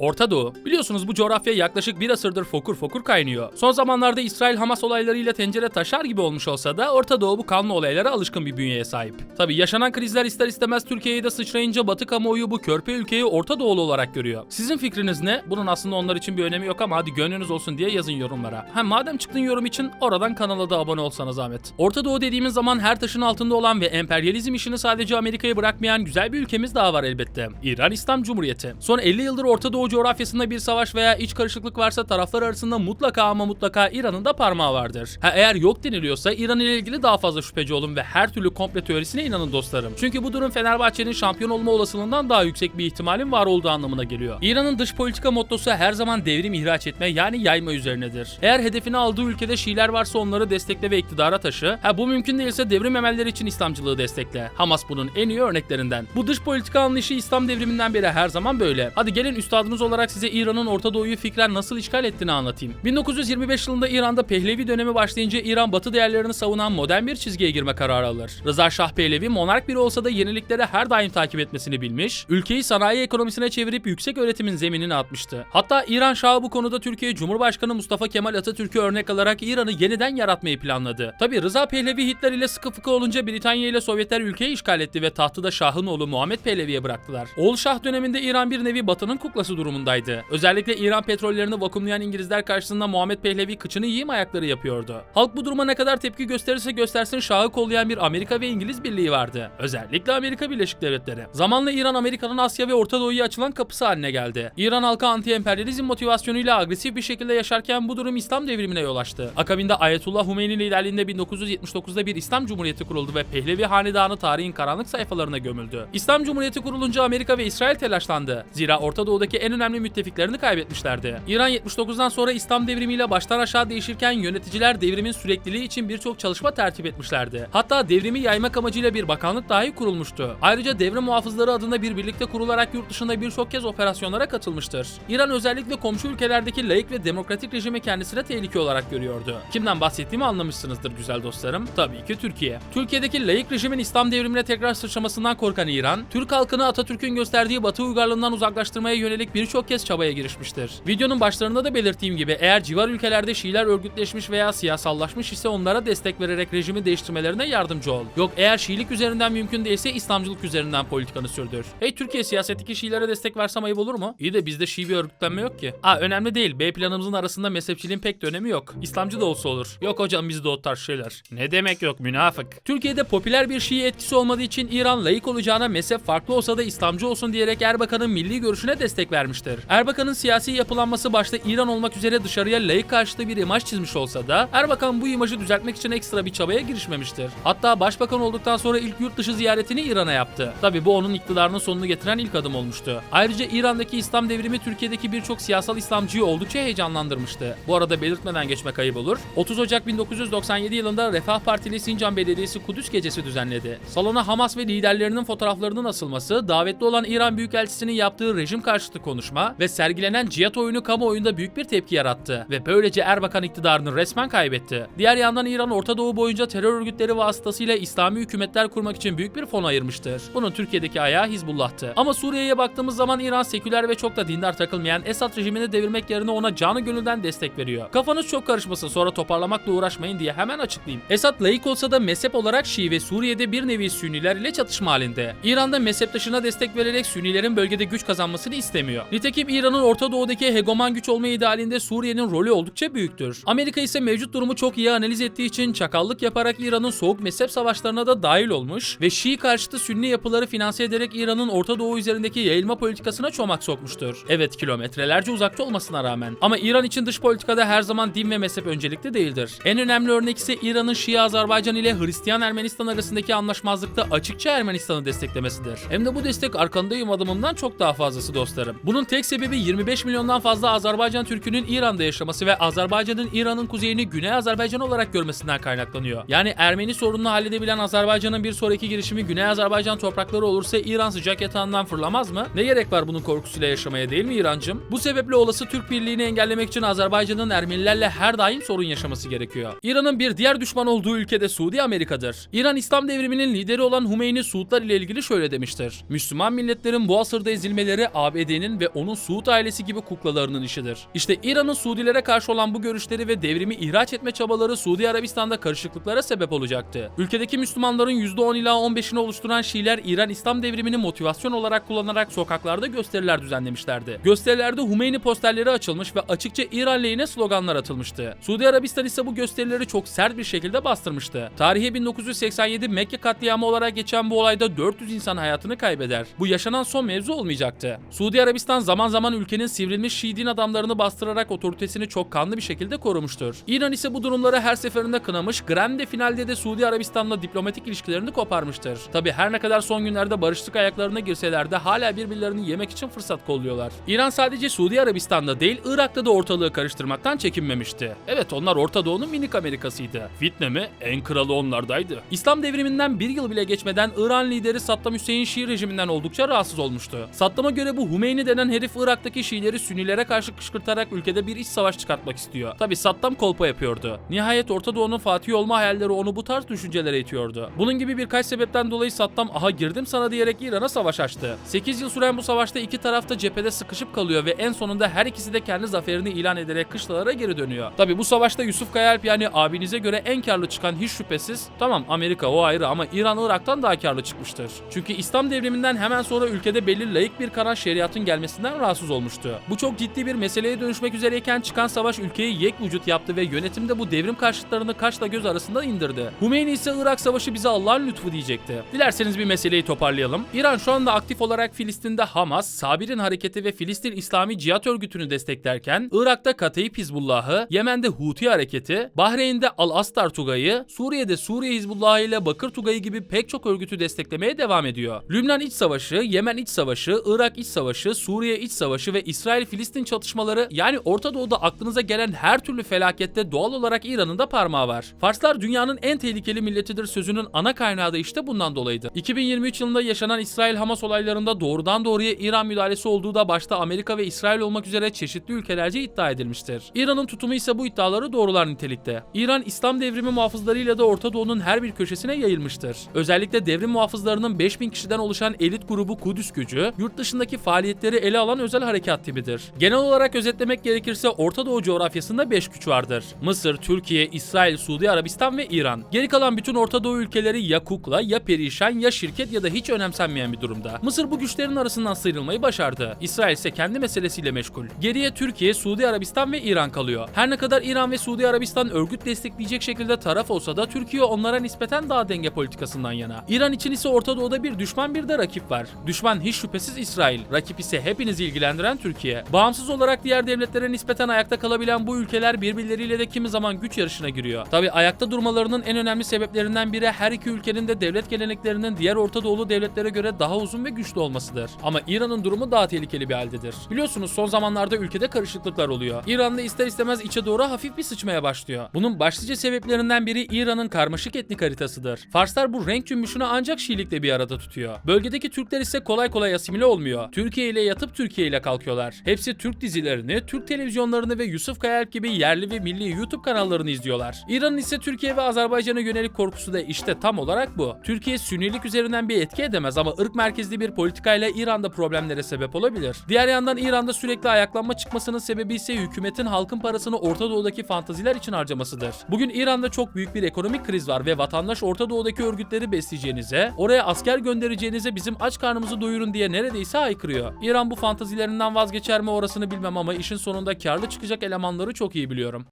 Orta Doğu. Biliyorsunuz bu coğrafya yaklaşık bir asırdır fokur fokur kaynıyor. Son zamanlarda İsrail-Hamas olaylarıyla tencere taşar gibi olmuş olsa da Orta Doğu bu kanlı olaylara alışkın bir bünyeye sahip. Tabi yaşanan krizler ister istemez Türkiye'ye de sıçrayınca Batı kamuoyu bu körpe ülkeyi Orta Doğulu olarak görüyor. Sizin fikriniz ne? Bunun aslında onlar için bir önemi yok ama hadi gönlünüz olsun diye yazın yorumlara. Ha madem çıktın yorum için oradan kanala da abone olsana zahmet. Orta Doğu dediğimiz zaman her taşın altında olan ve emperyalizm işini sadece Amerika'ya bırakmayan güzel bir ülkemiz daha var elbette. İran İslam Cumhuriyeti. Son 50 yıldır Orta Doğu coğrafyasında bir savaş veya iç karışıklık varsa taraflar arasında mutlaka ama mutlaka İran'ın da parmağı vardır. Ha eğer yok deniliyorsa İran ile ilgili daha fazla şüpheci olun ve her türlü komple teorisine inanın dostlarım. Çünkü bu durum Fenerbahçe'nin şampiyon olma olasılığından daha yüksek bir ihtimalin var olduğu anlamına geliyor. İran'ın dış politika mottosu her zaman devrim ihraç etme yani yayma üzerinedir. Eğer hedefini aldığı ülkede Şiiler varsa onları destekle ve iktidara taşı. Ha bu mümkün değilse devrim emelleri için İslamcılığı destekle. Hamas bunun en iyi örneklerinden. Bu dış politika anlayışı İslam devriminden beri her zaman böyle. Hadi gelin üstadınız olarak size İran'ın Orta Doğu'yu fikren nasıl işgal ettiğini anlatayım. 1925 yılında İran'da Pehlevi dönemi başlayınca İran batı değerlerini savunan modern bir çizgiye girme kararı alır. Rıza Şah Pehlevi monark biri olsa da yenilikleri her daim takip etmesini bilmiş, ülkeyi sanayi ekonomisine çevirip yüksek öğretimin zeminini atmıştı. Hatta İran Şahı bu konuda Türkiye Cumhurbaşkanı Mustafa Kemal Atatürk'ü örnek alarak İran'ı yeniden yaratmayı planladı. Tabi Rıza Pehlevi Hitler ile sıkı fıkı olunca Britanya ile Sovyetler ülkeyi işgal etti ve tahtı da Şah'ın oğlu Muhammed Pehlevi'ye bıraktılar. Oğul Şah döneminde İran bir nevi batının kuklası durumundaydı. Özellikle İran petrollerini vakumlayan İngilizler karşısında Muhammed Pehlevi kıçını yiyeyim ayakları yapıyordu. Halk bu duruma ne kadar tepki gösterirse göstersin Şah'ı kollayan bir Amerika ve İngiliz birliği vardı. Özellikle Amerika Birleşik Devletleri. Zamanla İran Amerika'nın Asya ve Orta Doğu'ya açılan kapısı haline geldi. İran halkı anti-emperyalizm motivasyonuyla agresif bir şekilde yaşarken bu durum İslam devrimine yol açtı. Akabinde Ayetullah Humeyni liderliğinde 1979'da bir İslam Cumhuriyeti kuruldu ve Pehlevi hanedanı tarihin karanlık sayfalarına gömüldü. İslam Cumhuriyeti kurulunca Amerika ve İsrail telaşlandı. Zira Orta Doğu'daki en önemli müttefiklerini kaybetmişlerdi. İran 79'dan sonra İslam devrimiyle baştan aşağı değişirken yöneticiler devrimin sürekliliği için birçok çalışma tertip etmişlerdi. Hatta devrimi yaymak amacıyla bir bakanlık dahi kurulmuştu. Ayrıca devrim muhafızları adında bir birlikte kurularak yurt dışında birçok kez operasyonlara katılmıştır. İran özellikle komşu ülkelerdeki laik ve demokratik rejimi kendisine tehlike olarak görüyordu. Kimden bahsettiğimi anlamışsınızdır güzel dostlarım. Tabii ki Türkiye. Türkiye'deki laik rejimin İslam devrimine tekrar sıçramasından korkan İran, Türk halkını Atatürk'ün gösterdiği Batı uygarlığından uzaklaştırmaya yönelik birçok kez çabaya girişmiştir. Videonun başlarında da belirttiğim gibi eğer civar ülkelerde Şiiler örgütleşmiş veya siyasallaşmış ise onlara destek vererek rejimi değiştirmelerine yardımcı ol. Yok eğer Şiilik üzerinden mümkün değilse İslamcılık üzerinden politikanı sürdür. Hey Türkiye siyasetteki Şiilere destek versem ayıp olur mu? İyi de bizde Şii bir örgütlenme yok ki. Aa önemli değil. B planımızın arasında mezhepçiliğin pek de önemi yok. İslamcı da olsa olur. Yok hocam bizde o tarz şeyler. Ne demek yok münafık. Türkiye'de popüler bir Şii etkisi olmadığı için İran layık olacağına mezhep farklı olsa da İslamcı olsun diyerek Erbakan'ın milli görüşüne destek vermiştir. Erbakan'ın siyasi yapılanması başta İran olmak üzere dışarıya layık karşıtı bir imaj çizmiş olsa da Erbakan bu imajı düzeltmek için ekstra bir çabaya girişmemiştir. Hatta başbakan olduktan sonra ilk yurt dışı ziyaretini İran'a yaptı. Tabi bu onun iktidarının sonunu getiren ilk adım olmuştu. Ayrıca İran'daki İslam devrimi Türkiye'deki birçok siyasal İslamcıyı oldukça heyecanlandırmıştı. Bu arada belirtmeden geçmek ayıp olur. 30 Ocak 1997 yılında Refah Partili Sincan Belediyesi Kudüs Gecesi düzenledi. Salona Hamas ve liderlerinin fotoğraflarının asılması, davetli olan İran Büyükelçisi'nin yaptığı rejim karşıtı konuşma ve sergilenen cihat oyunu kamuoyunda büyük bir tepki yarattı ve böylece Erbakan iktidarını resmen kaybetti. Diğer yandan İran Orta Doğu boyunca terör örgütleri vasıtasıyla İslami hükümetler kurmak için büyük bir fon ayırmıştır. Bunun Türkiye'deki ayağı Hizbullah'tı. Ama Suriye'ye baktığımız zaman İran seküler ve çok da dindar takılmayan Esad rejimini devirmek yerine ona canı gönülden destek veriyor. Kafanız çok karışmasın sonra toparlamakla uğraşmayın diye hemen açıklayayım. Esad layık olsa da mezhep olarak Şii ve Suriye'de bir nevi Sünniler ile çatışma halinde. İran'da mezheptaşına destek vererek Sünnilerin bölgede güç kazanmasını istemiyor. Nitekim İran'ın Orta Doğu'daki hegeman güç olma idealinde Suriye'nin rolü oldukça büyüktür. Amerika ise mevcut durumu çok iyi analiz ettiği için çakallık yaparak İran'ın soğuk mezhep savaşlarına da dahil olmuş ve Şii karşıtı Sünni yapıları finanse ederek İran'ın Orta Doğu üzerindeki yayılma politikasına çomak sokmuştur. Evet kilometrelerce uzakta olmasına rağmen. Ama İran için dış politikada her zaman din ve mezhep öncelikli değildir. En önemli örnek ise İran'ın Şii Azerbaycan ile Hristiyan Ermenistan arasındaki anlaşmazlıkta açıkça Ermenistan'ı desteklemesidir. Hem de bu destek arkandayım adımından çok daha fazlası dostlarım. Bunun tek sebebi 25 milyondan fazla Azerbaycan Türk'ünün İran'da yaşaması ve Azerbaycan'ın İran'ın kuzeyini Güney Azerbaycan olarak görmesinden kaynaklanıyor. Yani Ermeni sorununu halledebilen Azerbaycan'ın bir sonraki girişimi Güney Azerbaycan toprakları olursa İran sıcak yatağından fırlamaz mı? Ne gerek var bunun korkusuyla yaşamaya değil mi İrancım? Bu sebeple olası Türk birliğini engellemek için Azerbaycan'ın Ermenilerle her daim sorun yaşaması gerekiyor. İran'ın bir diğer düşman olduğu ülkede Suudi Amerika'dır. İran İslam devriminin lideri olan Hümeyni Suudlar ile ilgili şöyle demiştir. Müslüman milletlerin bu asırda ezilmeleri ABD'nin ve ve onun Suud ailesi gibi kuklalarının işidir. İşte İran'ın Suudilere karşı olan bu görüşleri ve devrimi ihraç etme çabaları Suudi Arabistan'da karışıklıklara sebep olacaktı. Ülkedeki Müslümanların %10 ila 15'ini oluşturan Şiiler İran İslam devrimini motivasyon olarak kullanarak sokaklarda gösteriler düzenlemişlerdi. Gösterilerde Hümeyni posterleri açılmış ve açıkça İran lehine sloganlar atılmıştı. Suudi Arabistan ise bu gösterileri çok sert bir şekilde bastırmıştı. Tarihi 1987 Mekke katliamı olarak geçen bu olayda 400 insan hayatını kaybeder. Bu yaşanan son mevzu olmayacaktı. Suudi Arabistan zaman zaman ülkenin sivrilmiş Şii din adamlarını bastırarak otoritesini çok kanlı bir şekilde korumuştur. İran ise bu durumları her seferinde kınamış, grande finalde de Suudi Arabistan'la diplomatik ilişkilerini koparmıştır. Tabi her ne kadar son günlerde barışlık ayaklarına girseler de hala birbirlerini yemek için fırsat kolluyorlar. İran sadece Suudi Arabistan'da değil, Irak'ta da ortalığı karıştırmaktan çekinmemişti. Evet onlar Orta Doğu'nun minik Amerika'sıydı. Fitne mi? En kralı onlardaydı. İslam devriminden bir yıl bile geçmeden İran lideri Saddam Hüseyin Şii rejiminden oldukça rahatsız olmuştu. Saddam'a göre bu Hümeyni denen herif Irak'taki Şiileri Sünnilere karşı kışkırtarak ülkede bir iç savaş çıkartmak istiyor. Tabi Saddam kolpa yapıyordu. Nihayet Orta Doğu'nun Fatih olma hayalleri onu bu tarz düşüncelere itiyordu. Bunun gibi birkaç sebepten dolayı Saddam aha girdim sana diyerek İran'a savaş açtı. 8 yıl süren bu savaşta iki taraf da cephede sıkışıp kalıyor ve en sonunda her ikisi de kendi zaferini ilan ederek kışlalara geri dönüyor. Tabi bu savaşta Yusuf Kayalp yani abinize göre en karlı çıkan hiç şüphesiz tamam Amerika o ayrı ama İran Irak'tan daha karlı çıkmıştır. Çünkü İslam devriminden hemen sonra ülkede belli layık bir karar şeriatın gelmesinden rahatsız olmuştu. Bu çok ciddi bir meseleye dönüşmek üzereyken çıkan savaş ülkeyi yek vücut yaptı ve yönetimde bu devrim karşıtlarını kaşla göz arasında indirdi. Hümeyni ise Irak savaşı bize Allah'ın lütfu diyecekti. Dilerseniz bir meseleyi toparlayalım. İran şu anda aktif olarak Filistin'de Hamas, Sabir'in hareketi ve Filistin İslami Cihat Örgütü'nü desteklerken, Irak'ta Kateyip Hizbullah'ı, Yemen'de Huti hareketi, Bahreyn'de Al-Astar Tugay'ı, Suriye'de Suriye Hizbullah'ı ile Bakır Tugay'ı gibi pek çok örgütü desteklemeye devam ediyor. Lübnan İç Savaşı, Yemen İç Savaşı, Irak İç Savaşı, Suriye İç Savaşı ve İsrail-Filistin çatışmaları yani Orta Doğu'da aklınıza gelen her türlü felakette doğal olarak İran'ın da parmağı var. Farslar dünyanın en tehlikeli milletidir sözünün ana kaynağı da işte bundan dolayıydı. 2023 yılında yaşanan İsrail-Hamas olaylarında doğrudan doğruya İran müdahalesi olduğu da başta Amerika ve İsrail olmak üzere çeşitli ülkelerce iddia edilmiştir. İran'ın tutumu ise bu iddiaları doğrular nitelikte. İran İslam devrimi muhafızlarıyla da Orta Doğu'nun her bir köşesine yayılmıştır. Özellikle devrim muhafızlarının 5000 kişiden oluşan elit grubu Kudüs gücü, yurt dışındaki faaliyetleri ele alan özel harekat timidir. Genel olarak özetlemek gerekirse Orta Doğu coğrafyasında 5 güç vardır. Mısır, Türkiye, İsrail, Suudi Arabistan ve İran. Geri kalan bütün Orta Doğu ülkeleri ya kukla, ya perişan, ya şirket ya da hiç önemsenmeyen bir durumda. Mısır bu güçlerin arasından sıyrılmayı başardı. İsrail ise kendi meselesiyle meşgul. Geriye Türkiye, Suudi Arabistan ve İran kalıyor. Her ne kadar İran ve Suudi Arabistan örgüt destekleyecek şekilde taraf olsa da Türkiye onlara nispeten daha denge politikasından yana. İran için ise Orta Doğu'da bir düşman bir de rakip var. Düşman hiç şüphesiz İsrail. Rakip ise hepinizi ilgilendiren Türkiye. Bağımsız olarak diğer devletlere nispeten ayakta kalabilen bu ülkeler birbirleriyle de kimi zaman güç yarışına giriyor. Tabi ayakta durmalarının en önemli sebeplerinden biri her iki ülkenin de devlet geleneklerinin diğer Orta Doğulu devletlere göre daha uzun ve güçlü olmasıdır. Ama İran'ın durumu daha tehlikeli bir haldedir. Biliyorsunuz son zamanlarda ülkede karışıklıklar oluyor. İran'da ister istemez içe doğru hafif bir sıçmaya başlıyor. Bunun başlıca sebeplerinden biri İran'ın karmaşık etnik haritasıdır. Farslar bu renk cümbüşünü ancak Şiilikle bir arada tutuyor. Bölgedeki Türkler ise kolay kolay asimile olmuyor. Türkiye ile yatıp Türkiye ile kalkıyorlar. Hepsi Türk dizilerini, Türk televizyonlarını ve Yusuf Kayalp gibi yerli ve milli YouTube kanallarını izliyorlar. İran'ın ise Türkiye ve Azerbaycan'a yönelik korkusu da işte tam olarak bu. Türkiye Sünnilik üzerinden bir etki edemez ama ırk merkezli bir politikayla İran'da problemlere sebep olabilir. Diğer yandan İran'da sürekli ayaklanma çıkmasının sebebi ise hükümetin halkın parasını Orta Doğu'daki fantaziler için harcamasıdır. Bugün İran'da çok büyük bir ekonomik kriz var ve vatandaş Orta Doğu'daki örgütleri besleyeceğinize, oraya asker göndereceğinize bizim aç karnımızı doyurun diye neredeyse haykırıyor. İran bu fantazilerinden vazgeçer mi orasını bilmem ama işin sonunda karlı çıkacak elemanları çok iyi biliyorum.